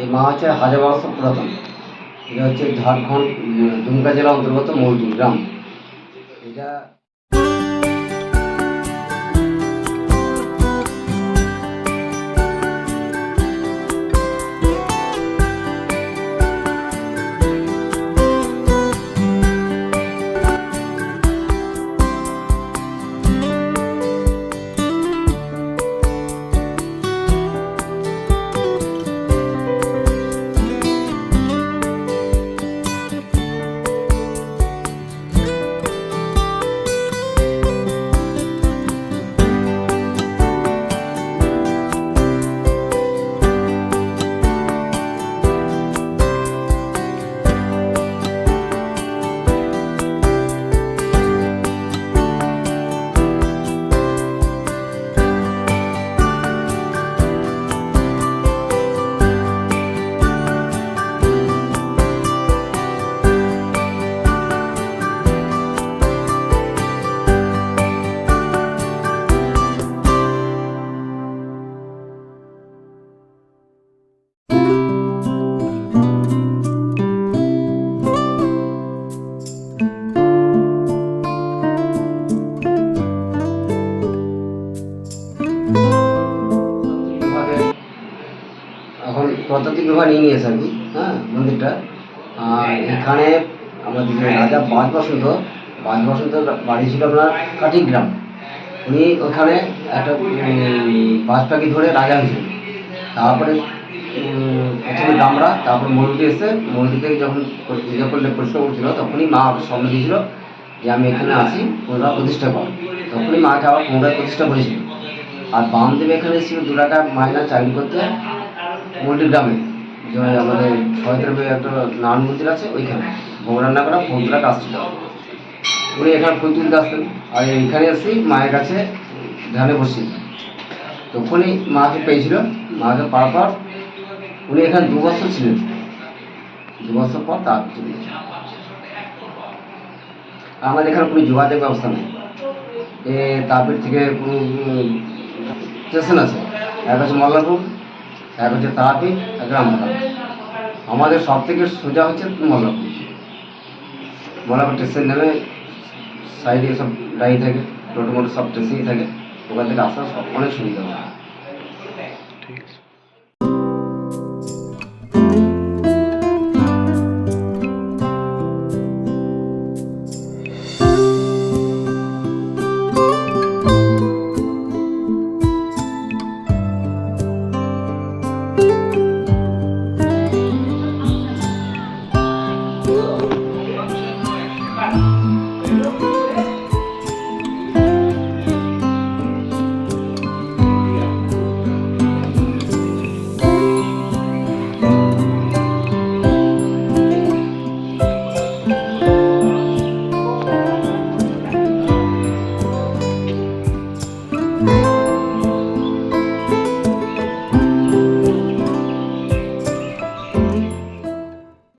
এই মা হচ্ছে হাজার বছর পুরাতন এটা হচ্ছে ঝাড়খণ্ড দুমকা জেলা অন্তর্গত মৌলদুল গ্রাম। এটা এখন প্রত্যাত্মিক বিভাগ নিয়ে নিয়েছে আর কি হ্যাঁ মন্দিরটা। আর এখানে আমাদের রাজা বাজ বসন্ত বাজ বসন্ত বাড়ি ছিল আপনার কাঠিক গ্রাম উনি ওখানে একটা বাজ পাখি ধরে রাজা হয়েছিল তারপরে প্রথমে ডামরা তারপর মরুটি এসে মরুটি থেকে যখন পূজা করলে পরিষ্কার করছিল, তখনই মা স্বপ্ন দিয়েছিল যে আমি এখানে আসি পুনরায় প্রতিষ্ঠা কর। তখনই মাকে আবার পুনরায় প্রতিষ্ঠা করেছিল। আর বামদেব এখানে এসেছিল দু টাকা মাইনা চাকরি করতে মল্টি গ্রামে যে আমাদের ছয়তরফে একটা নারায়ণ মন্দির আছে, ওইখানে। ভোগ রান্না করা বন্ধুরা কাজ ছিল। উনি এখানে ফুল তুলতে আসতেন। আর এখানে এসেই মায়ের কাছে ধ্যানে বসি। তখনই মাকে পেয়েছিল মাকে পাওয়ার পর উনি এখানে দু বছর ছিলেন। দু বছর পর তার আমাদের এখানে কোনো যোগাযোগ ব্যবস্থা নেই। এ তারপর থেকে কোনো স্টেশন আছে। এক হচ্ছে মল্লারপুর, এক হচ্ছে তারাপীঠ, এক রামপুরা আমাদের সব থেকে সোজা হচ্ছে মল্লারপুর। মল্লারপুর স্টেশন নেমে সাইডে সব গাড়ি থাকে টোটো মোটো সব স্টেশনই থাকে। ওখান থেকে আসা সব অনেক সুবিধা হয়।